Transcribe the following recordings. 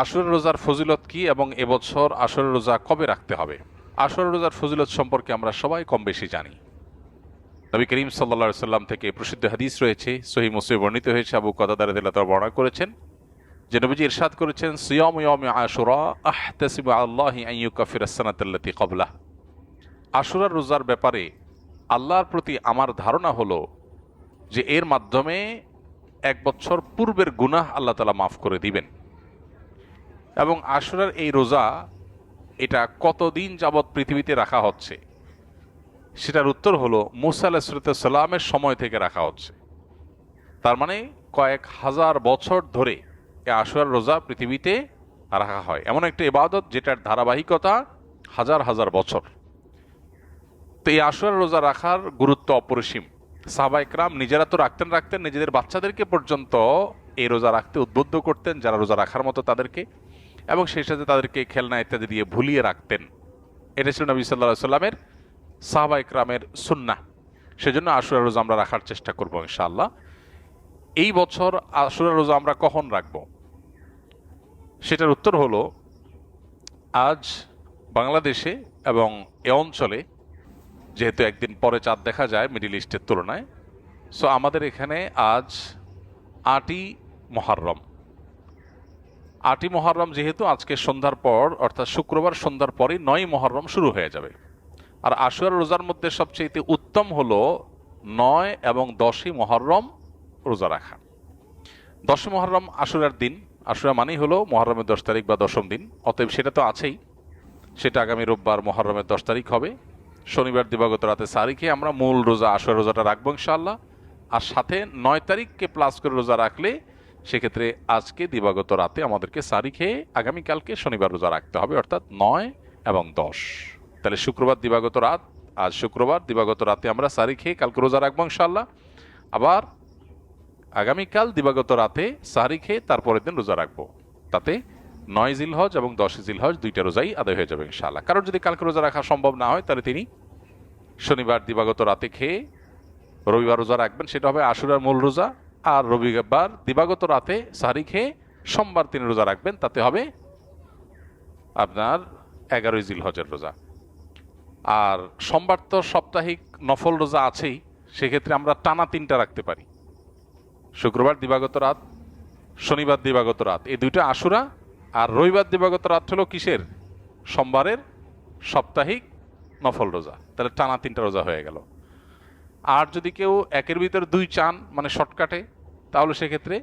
আসরের রোজার ফজিলত কি এবং এবছর আসরের রোজা কবে রাখতে হবে? আসরের রোজার ফজিলত সম্পর্কে আমরা সবাই কম বেশি জানি। নবী করিম সাল্লা সাল্লাম থেকে প্রসিদ্ধ হাদিস রয়েছে সহি মুসলিম বর্ণিত হয়েছে, আবু কদাদার বর্ণনা করেছেন, যে নবীজি ইরশাদ করেছেন, সিয়ম ইয়ম আশুরা আহতাসিবু আল্লাহি আইয়ু কাফির সানাতাল্লাতি কবলা আশুরার রোজার ব্যাপারে আল্লাহর প্রতি আমার ধারণা হলো যে এর মাধ্যমে এক বছর পূর্বের গুনাহ আল্লাহ তালা মাফ করে দিবেন। এবং আশুরার এই রোজা এটা কতদিন যাবৎ পৃথিবীতে রাখা হচ্ছে? সেটার উত্তর হলো, মুসা আলাহিসাল্লামের সময় থেকে রাখা হচ্ছে। তার মানে কয়েক হাজার বছর ধরে এই আশুরার রোজা পৃথিবীতে রাখা হয়। এমন একটা ইবাদত যেটার ধারাবাহিকতা হাজার হাজার বছর। তো এই আশুরার রোজা রাখার গুরুত্ব অপরিসীম। সাহবাইকরাম নিজেরা তো রাখতেন রাখতেন, নিজেদের বাচ্চাদেরকে পর্যন্ত এই রোজা রাখতে উদ্বুদ্ধ করতেন, যারা রোজা রাখার মতো তাদেরকে। এবং সেই সাথে তাদেরকে খেলনা ইত্যাদি দিয়ে ভুলিয়ে রাখতেন। এটা ছিল নবী সাল্লাহ সাল্লামের সাহবা ইকরামের সুন্না সেজন্য আশুরা রোজা আমরা রাখার চেষ্টা করব ইনশাআল্লাহ। এই বছর আশুরা রোজা আমরা কখন রাখব? সেটার উত্তর হলো, আজ বাংলাদেশে এবং এ অঞ্চলে, যেহেতু একদিন পরে চাঁদ দেখা যায় মিডিল ইস্টের তুলনায়, সো আমাদের এখানে আজ আটই মহারম আটই মহরম যেহেতু আজকে সন্ধ্যার পর, অর্থাৎ শুক্রবার সন্ধ্যার পরই নয় মহরম শুরু হয়ে যাবে। আর আশুয়ার রোজার মধ্যে সবচেয়ে উত্তম হলো নয় এবং দশই মহরম রোজা রাখা। দশই মহরম আশুরার দিন। আশুরা মানেই হলো মহরমের দশ তারিখ বা দশম দিন। অতএব সেটা তো আছেই। সেটা আগামী রোববার মহরমের দশ তারিখ হবে। শনিবার দিবাগত রাতে সারিখে আমরা মূল রোজা আশুরা রোজাটা রাখব ইনশাআল্লাহ। আর সাথে নয় তারিখকে প্লাস করে রোজা রাখলে সেক্ষেত্রে আজকে দিবাগত রাতে আমাদেরকে সারি খেয়ে আগামীকালকে শনিবার রোজা রাখতে হবে, অর্থাৎ নয় এবং দশ। তাহলে শুক্রবার দিবাগত রাত, আজ শুক্রবার দিবাগত রাতে আমরা সারি খেয়ে কালকে রোজা রাখব ইনশাল্লাহ আবার আগামীকাল দিবাগত রাতে সারি খেয়ে তারপরের দিন রোজা রাখব। তাতে নয় জিলহজ এবং দশ জিলহজ দুইটা রোজাই আদায় হয়ে যাবে ইনশাআল্লাহ। কারণ যদি কালকে রোজা রাখা সম্ভব না হয়, তাহলে তিনি শনিবার দিবাগত রাতে খেয়ে রবিবার রোজা রাখবেন, সেটা হবে আশুরার মূল রোজা। আর রবিবার দিবাগত রাতে সারি খেয়ে সোমবার তিনি রোজা রাখবেন, তাতে হবে আপনার এগারোই জিল হজের রোজা। আর সোমবার তো সাপ্তাহিক নফল রোজা আছেই, সেক্ষেত্রে আমরা টানা তিনটা রাখতে পারি। শুক্রবার দিবাগত রাত, শনিবার দিবাগত রাত, এই দুইটা আশুরা আর রবিবার দিবাগত রাত হলো কিসের? সোমবারের সাপ্তাহিক নফল রোজা। তাহলে টানা তিনটা রোজা হয়ে গেল। আর যদি কেউ একের ভিতর দুই চান মানে শর্টকাটে, তাহলে সেক্ষেত্রে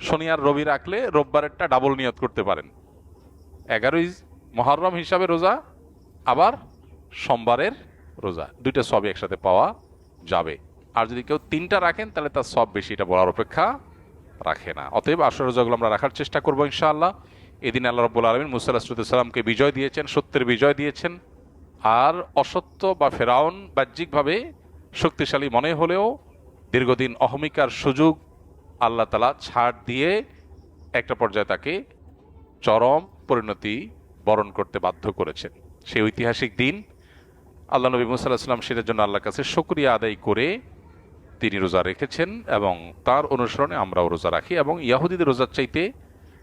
শনি আর রবি রাখলে রোববারেরটা ডাবল নিয়ত করতে পারেন। এগারোই মহরম হিসাবে রোজা, আবার সোমবারের রোজা। দুইটা সবই একসাথে পাওয়া যাবে। আর যদি কেউ তিনটা রাখেন, তাহলে তার সব বেশি, এটা বলার অপেক্ষা রাখে না। অতএব আসর রোজাগুলো আমরা রাখার চেষ্টা করব ইনশাআল্লাহ। এদিন আল্লাহ রব্বুল আলমিন মুসাল্লাহামকে বিজয় দিয়েছেন, সত্যের বিজয় দিয়েছেন। আর অসত্য বা ফেরাউন বাহ্যিকভাবে শক্তিশালী মনে হলেও দীর্ঘদিন অহমিকার সুযোগ আল্লাহ তালা ছাড় দিয়ে একটা পর্যায়ে তাকে চরম পরিণতি বরণ করতে বাধ্য করেছেন। সেই ঐতিহাসিক দিন আল্লাহ নবী মুসাল্লাহাম সেটার জন্য আল্লাহর কাছে শুক্রিয়া আদায় করে তিনি রোজা রেখেছেন এবং তার অনুসরণে আমরাও রোজা রাখি এবং ইয়াহুদিদের রোজার চাইতে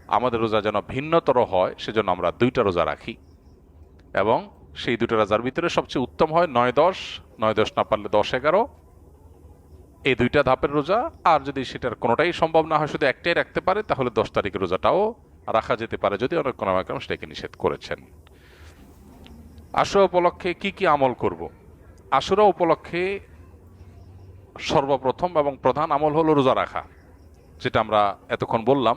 আমাদের রোজা যেন ভিন্নতর হয়, সেজন্য আমরা দুইটা রোজা রাখি। এবং সেই দুটো রাজার ভিতরে সবচেয়ে উত্তম হয় নয় দশ নয় দশ না পারলে দশ এগারো। এই দুইটা ধাপের রোজা, আর যদি সেটার কোনোটাই সম্ভব না হয়, শুধু একটাই রাখতে পারে, তাহলে দশ তারিখের রোজাটাও রাখা যেতে পারে যদি অনেক কোনো একরম সেটাকে নিষেধ করেছেন। আশুরা উপলক্ষে কি কি আমল করব? আশুরা উপলক্ষে সর্বপ্রথম এবং প্রধান আমল হলো রোজা রাখা, যেটা আমরা এতক্ষণ বললাম।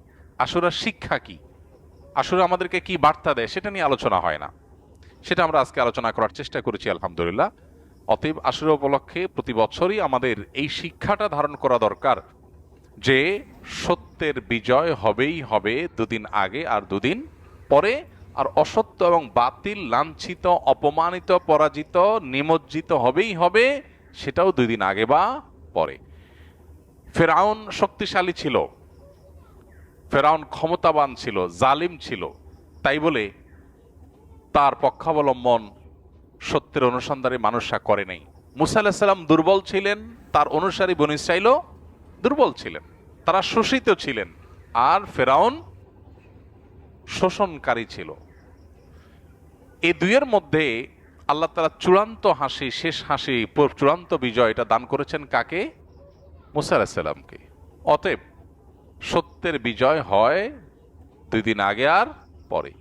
আশুরার শিক্ষা কি? আশুরা আমাদেরকে কি বার্তা দেয়? সেটা নিয়ে আলোচনা হয় না। সেটা আমরা আজকে আলোচনা করার চেষ্টা করেছি, আলহামদুলিল্লাহ। অতএব আশুরা উপলক্ষে প্রতি বছরই আমাদের এই শিক্ষাটা ধারণ করা দরকার যে সত্যের বিজয় হবেই হবে দুদিন আগে আর দুদিন পরে, আর অসত্য এবং বাতিল, লাঞ্ছিত, অপমানিত, পরাজিত, নিমজ্জিত হবেই হবে, সেটাও দুই দিন আগে বা পরে। ফেরাউন শক্তিশালী ছিল। ফেরাউন ক্ষমতাবান ছিল, জালিম ছিল। তাই বলে তার পক্ষাবলম্বন সত্যের অনুসন্ধানে মানুষরা করে নাই। মুসা আলাহিসাল্লাম দুর্বল ছিলেন, তার অনুসারী বন দুর্বল ছিলেন, তারা শোষিত ছিলেন আর ফেরাউন শোষণকারী ছিল। এই দুইয়ের মধ্যে আল্লাহ তারা চূড়ান্ত হাসি, শেষ হাসি, চূড়ান্ত বিজয় এটা দান করেছেন কাকে? মুসা আলাহিসাল্লামকে অতএব সত্যের বিজয় হয় দুই দিন আগে আর পরে।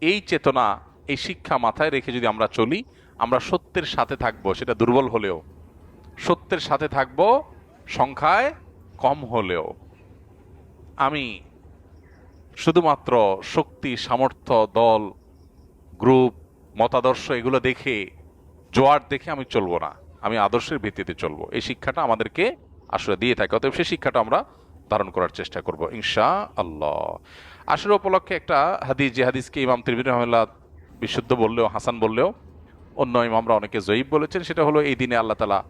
এই চেতনা, এই শিক্ষা মাথায় রেখে যদি আমরা চলি, আমরা সত্যের সাথে থাকব, সেটা দুর্বল হলেও। সত্যের সাথে থাকব সংখ্যায় কম হলেও। আমি শুধুমাত্র শক্তি, সামর্থ্য, দল, গ্রুপ, মতাদর্শ এগুলো দেখে, জোয়ার দেখে আমি চলবো না। আমি আদর্শের ভিত্তিতে চলবো। এই শিক্ষাটা আমাদেরকে আসলে দিয়ে থাকে। অতএব সেই শিক্ষাটা আমরা ধারণ করার চেষ্টা করব ইনশা আল্লাহ আসলে উপলক্ষে একটা হাদিস, যে হাদিসকে ইমাম তিরমির রহমাল্লাহ বিশুদ্ধ বললেও, হাসান বললেও, অন্য ইমামরা অনেকে জয়ীব বলেছেন, সেটা হলো এই দিনে আল্লাহ তালা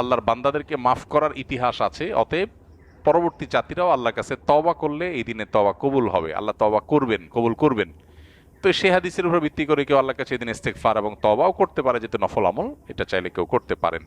আল্লাহর বান্দাদেরকে মাফ করার ইতিহাস আছে, অতএব পরবর্তী জাতিরাও আল্লাহর কাছে তবা করলে এই দিনে তবা কবুল হবে, আল্লাহ তবা করবেন, কবুল করবেন। তো সেই হাদিসের উপর ভিত্তি করে কেউ আল্লাহর কাছে এই দিন ইস্তেকফার এবং তবাও করতে পারে, যেহেতু নফল আমল, এটা চাইলে কেউ করতে পারেন।